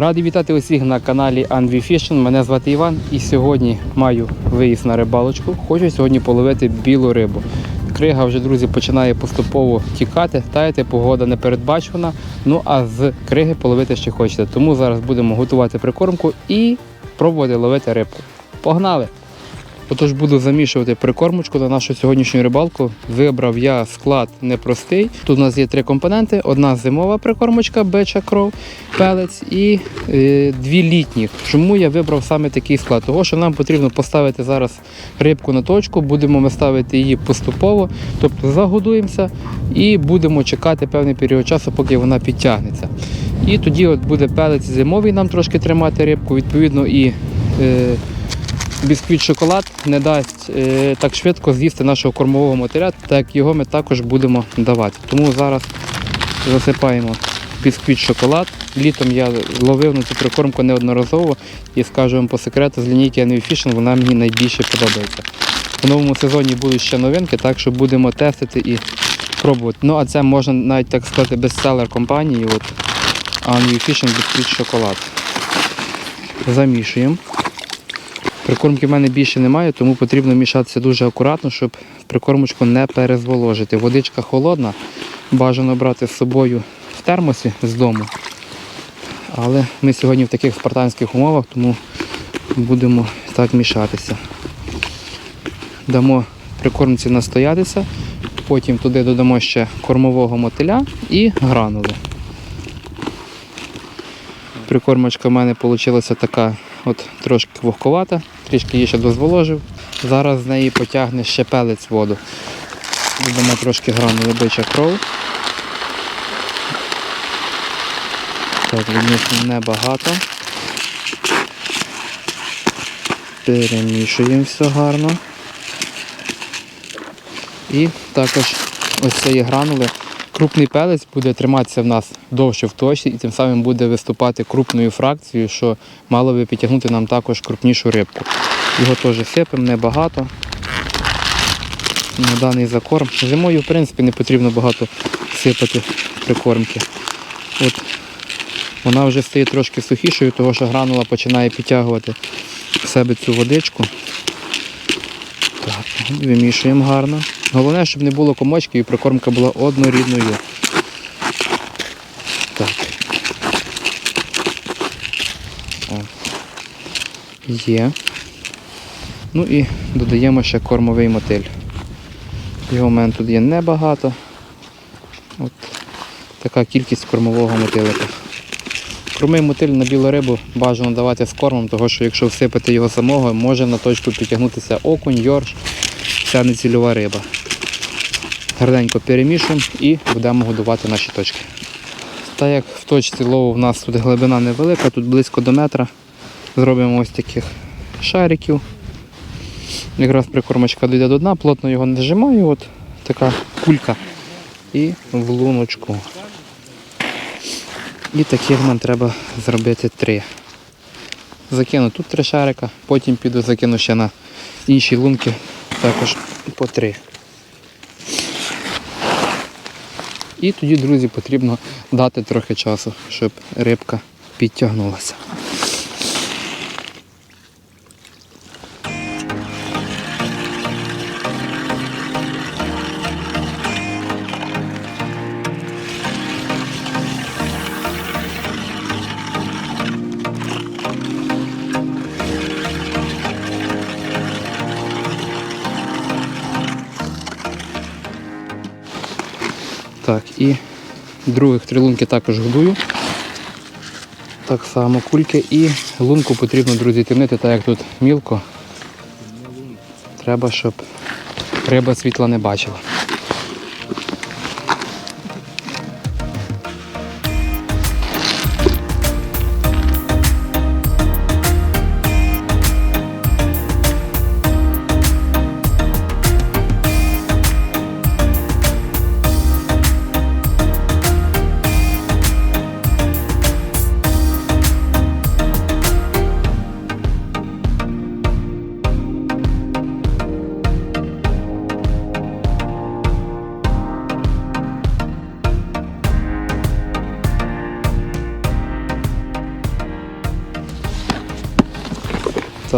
Радий вітати усіх на каналі Anvi Fishing. Мене звати Іван і сьогодні маю виїзд на рибалочку. Хочу сьогодні половити білу рибу. Крига вже, друзі, починає поступово тікати, таяти, погода непередбачена. Ну а з криги половити ще хочете. Тому зараз будемо готувати прикормку і пробувати ловити рибку. Погнали! Отож буду замішувати прикормочку на нашу сьогоднішню рибалку. Вибрав я склад непростий. Тут у нас є три компоненти: одна зимова прикормочка, беча кров, пелець і е, дві літні. Чому я вибрав саме такий склад? Того, що нам потрібно поставити зараз рибку на точку, будемо ми ставити її поступово, тобто загодуємося і будемо чекати певний період часу, поки вона підтягнеться. І тоді от буде пелець зимовий нам трошки тримати рибку, відповідно і. Е, бісквіт шоколад не дасть е, так швидко з'їсти нашого кормового матеріалу, так його ми також будемо давати. Тому зараз засипаємо бісквіт шоколад. Літом я ловив на цю прикормку неодноразово і скажу вам по секрету, з лінійки Envy Fishing вона мені найбільше подобається. В новому сезоні будуть ще новинки, так що будемо тестити і пробувати. Ну а це можна навіть так сказати бестселер компанії. От Envy Fishing бісквіт шоколад. Замішуємо. Прикормки в мене більше немає, тому потрібно мішатися дуже акуратно, щоб прикормочку не перезволожити. Водичка холодна, бажано брати з собою в термосі з дому. Але ми сьогодні в таких спартанських умовах, тому будемо так мішатися. Дамо прикормці настоятися, потім туди додамо ще кормового мотиля і гранули. Прикормочка в мене вийшла така от трошки вогковата, трішки її ще дозволожив. Зараз з неї потягне ще пелець воду. Додамо трошки гранули бича кров. Так, відмішуємо небагато. Перемішуємо все гарно. І також ось цієї гранули. Крупний пелець буде триматися в нас довше в точці і тим самим буде виступати крупною фракцією, що мало би підтягнути нам також крупнішу рибку. Його теж сипемо небагато. На даний закорм. Зимою, в принципі, не потрібно багато сипати прикормки. От вона вже стає трошки сухішою, тому що гранула починає підтягувати в себе цю водичку. Так, вимішуємо гарно. Головне, щоб не було комочків і прикормка була однорідною. Так. О. Є. Ну і додаємо ще кормовий мотиль. Його в мене тут є небагато. От така кількість кормового мотилика. Кормий мотиль на білу рибу бажано давати з кормом, тому що якщо всипати його самого, може на точку підтягнутися окунь, йорш, вся нецільова риба. Гарненько перемішуємо і будемо годувати наші точки. Так як в точці лову в нас тут глибина невелика, тут близько до метра. Зробимо ось таких шариків. Якраз прикормочка дійде до дна, плотно його не зжимаю, от така кулька. І в луночку. І таких нам треба зробити три. Закину тут три шарика, потім піду закину ще на інші лунки також по три. І тоді, друзі, потрібно дати трохи часу, щоб рибка підтягнулася. Так, і других три лунки також годую. Так само кульки і лунку потрібно, друзі, темнити, так як тут мілко. Треба, щоб риба світла не бачила.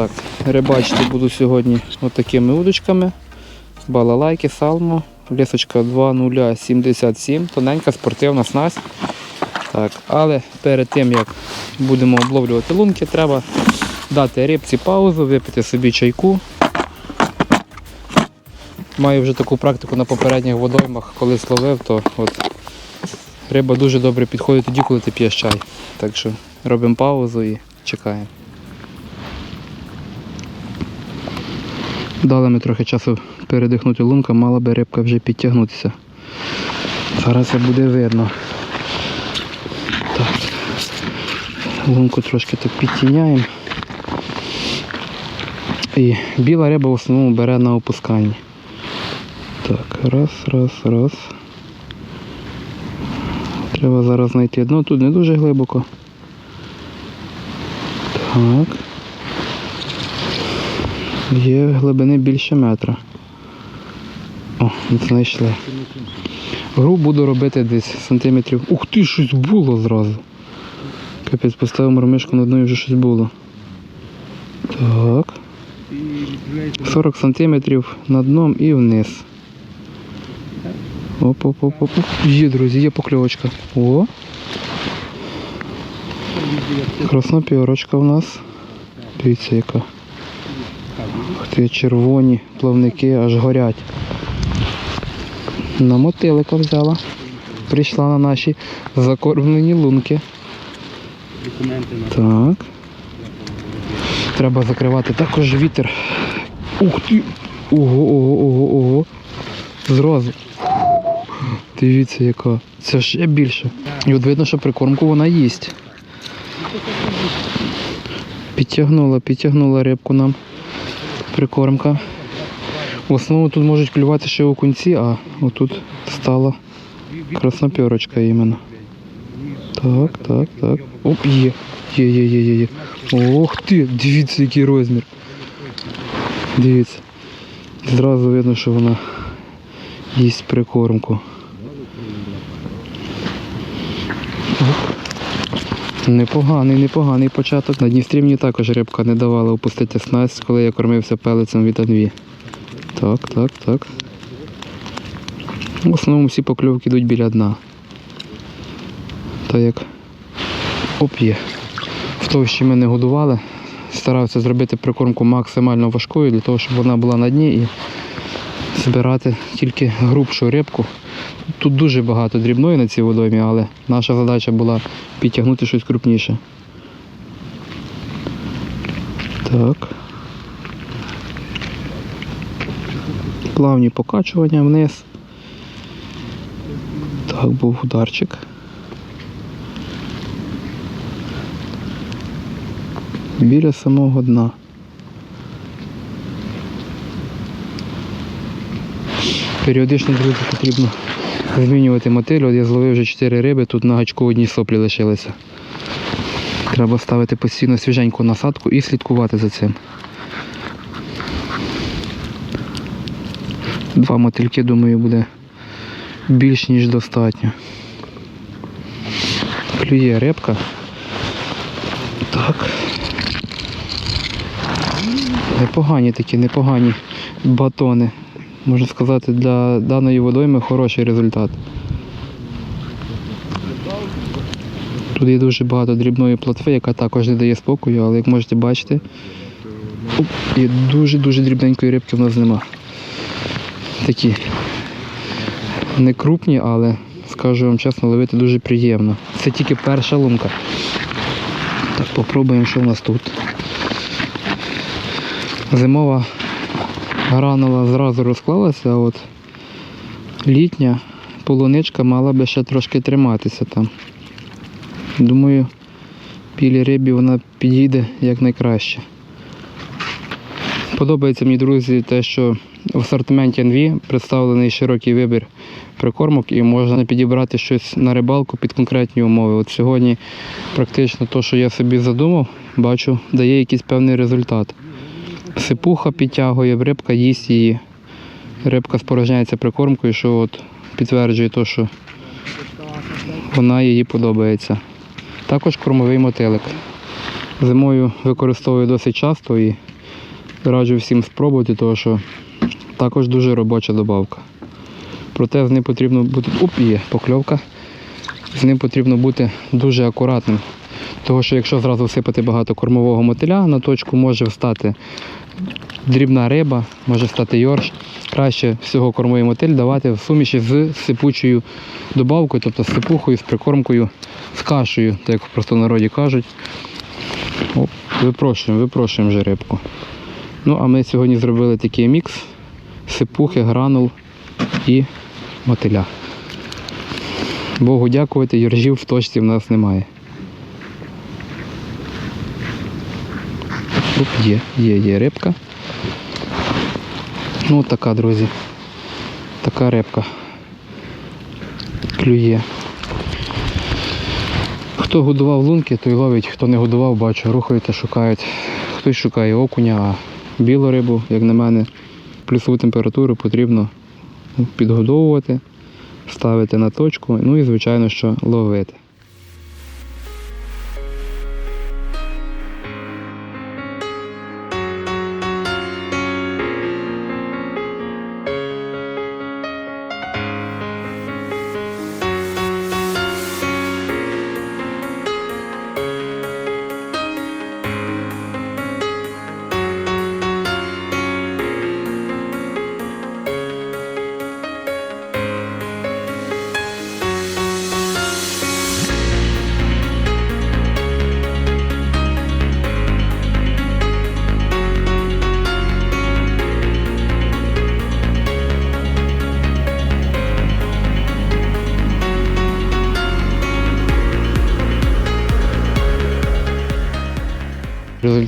Так, рибачити буду сьогодні отакими удочками. Балалайки, салмо, лісочка 2077, тоненька спортивна снасть. Так, але перед тим як будемо обловлювати лунки, треба дати рибці паузу, випити собі чайку. Маю вже таку практику на попередніх водоймах, коли словив, то от риба дуже добре підходить тоді, коли ти п'єш чай. Так що робимо паузу і чекаємо. Дали ми трохи часу передихнути лунка, мала би рибка вже підтягнутися. Зараз це буде видно. Так. Лунку трошки так підтіняємо. І біла риба в основному бере на опусканні. Так, раз, раз, раз. Треба зараз знайти дно, тут не дуже глибоко. Так. Є глибини більше метра. О, знайшли. Гру буду робити десь сантиметрів. Ух ти, щось було зразу. Капець, поставив мормишку на дно і вже щось було. Так. 40 сантиметрів над дном і вниз. Оп, оп, оп, оп. Є, друзі, є покльовочка. О. Краснопірочка у нас. Дивіться яка. Ух червоні плавники аж горять. На мотилика взяла. Прийшла на наші закормлені лунки. Так. Треба закривати також вітер. Ух ти! Ого, ого, ого, ого. Зразу. Дивіться яка. Це ще більше. І от видно, що прикормку вона їсть. Підтягнула, підтягнула рибку нам. Прикормка. В основному тут можуть клювати ще окунці, а отут стала краснопірочка іменно. Так, так, так. Оп, є. Є, є, є, є, є. Ох ти, дивіться, який розмір. Дивіться. Зразу видно, що вона їсть прикормку. Оп. Непоганий, непоганий початок. На Дністрі мені також рибка не давала опустити снасть, коли я кормився пелицем від Анві. Так, так, так. В основному всі покльовки йдуть біля дна. Так як Оп є. В товщі ми не годували. Старався зробити прикормку максимально важкою для того, щоб вона була на дні і збирати тільки грубшу рибку. Тут дуже багато дрібної на цій водоймі, але наша задача була підтягнути щось крупніше. Так. Плавні покачування вниз. Так, був ударчик. біля самого дна. Періодично, друзі, потрібно змінювати мотиль. От я зловив вже 4 риби, тут на гачку одні соплі лишилися. Треба ставити постійно свіженьку насадку і слідкувати за цим. Два мотильки, думаю, буде більш ніж достатньо. Клює рибка. Так. Непогані такі, непогані батони. Можна сказати, для даної водойми хороший результат. Тут є дуже багато дрібної плотви, яка також не дає спокою, але як можете бачити, оп, і дуже-дуже дрібненької рибки в нас нема. Такі не крупні, але скажу вам чесно, ловити дуже приємно. Це тільки перша лунка. Так, попробуємо, що в нас тут. Зимова гранула зразу розклалася, а от літня полуничка мала би ще трошки триматися там. Думаю, білій рибі вона підійде якнайкраще. Подобається мені, друзі, те, що в асортименті NV представлений широкий вибір прикормок і можна підібрати щось на рибалку під конкретні умови. От сьогодні практично те, що я собі задумав, бачу, дає якийсь певний результат. Сипуха підтягує, рибка їсть її. Рибка спорожняється прикормкою, що от підтверджує те, що вона їй подобається. Також кормовий мотилик. Зимою використовую досить часто і раджу всім спробувати, тому що також дуже робоча добавка. Проте з ним потрібно бути. Оп, є покльовка. З ним потрібно бути дуже акуратним. Тому що якщо зразу всипати багато кормового мотиля, на точку може встати дрібна риба, може стати йорш. Краще всього кормовий мотиль давати в суміші з сипучою добавкою, тобто з сипухою, з прикормкою, з кашею, так як в простонароді кажуть. Оп, випрошуємо, випрошуємо вже рибку. Ну, а ми сьогодні зробили такий мікс сипухи, гранул і мотиля. Богу дякувати, йоржів в точці в нас немає. Оп, є, є, є рибка. Ну така, друзі. Така рибка. Клює. Хто годував лунки, той ловить, хто не годував, бачу, рухаються, шукають. Хтось шукає окуня, а білу рибу, як на мене, плюсову температуру потрібно підгодовувати, ставити на точку, ну і звичайно, що ловити.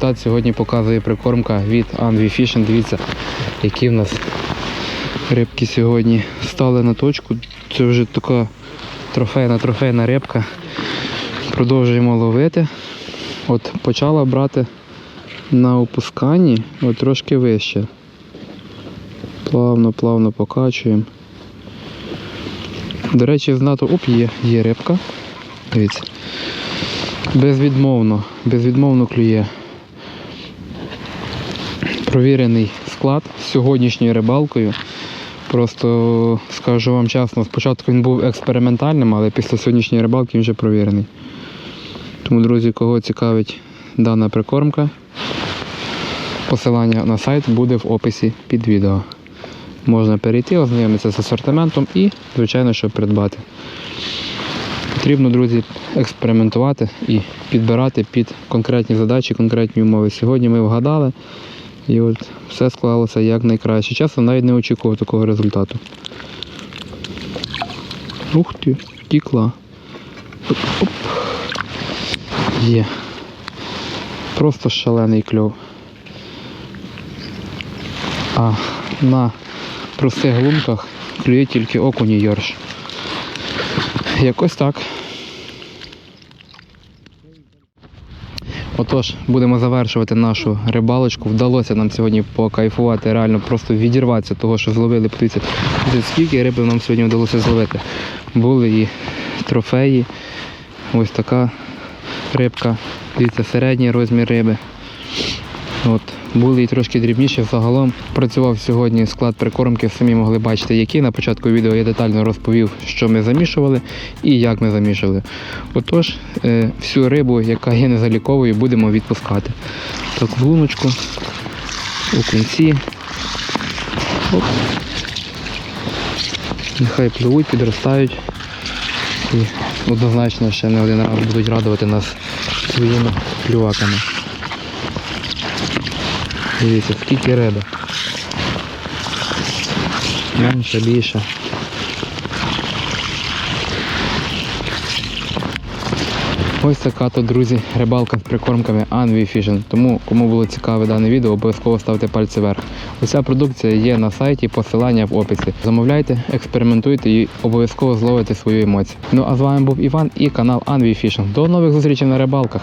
Результат сьогодні показує прикормка від Anvi Fishing. Дивіться, які в нас рибки сьогодні стали на точку. Це вже така трофейна трофейна рибка. Продовжуємо ловити. От почала брати на опусканні, от трошки вище. Плавно, плавно покачуємо. До речі, знато оп, є, є рибка. Дивіться. Безвідмовно, безвідмовно клює. Провірений склад з сьогоднішньою рибалкою. Просто скажу вам чесно, спочатку він був експериментальним, але після сьогоднішньої рибалки він вже провірений. Тому, друзі, кого цікавить дана прикормка, посилання на сайт буде в описі під відео. Можна перейти, ознайомитися з асортиментом і, звичайно, що придбати. Потрібно, друзі, експериментувати і підбирати під конкретні задачі, конкретні умови. Сьогодні ми вгадали і от все склалося як найкраще. Чесно, навіть не очікував такого результату. Ух ти, тікла. Є. Просто шалений кльов. А на простих лунках клює тільки окунь і йорш. Якось так. Отож, будемо завершувати нашу рибалочку. Вдалося нам сьогодні покайфувати, реально просто відірватися того, що зловили. Подивіться, скільки риби нам сьогодні вдалося зловити. Були і трофеї. Ось така рибка. Дивіться, середній розмір риби. От, були і трошки дрібніші. Загалом працював сьогодні склад прикормки, самі могли бачити, який. На початку відео я детально розповів, що ми замішували і як ми замішували. Отож, е, всю рибу, яка є незаліковою, будемо відпускати. Так, луночку, у кінці. Оп. Нехай пливуть, підростають. І однозначно ще не один раз будуть радувати нас своїми клюваками. Дивіться, скільки риби. Менше, більше. Ось така то, друзі, рибалка з прикормками Anvi Fishing. Тому, кому було цікаве дане відео, обов'язково ставте пальці вверх. Уся продукція є на сайті, посилання в описі. Замовляйте, експериментуйте і обов'язково зловите свої емоції. Ну а з вами був Іван і канал Anvi Fishing. До нових зустрічей на рибалках.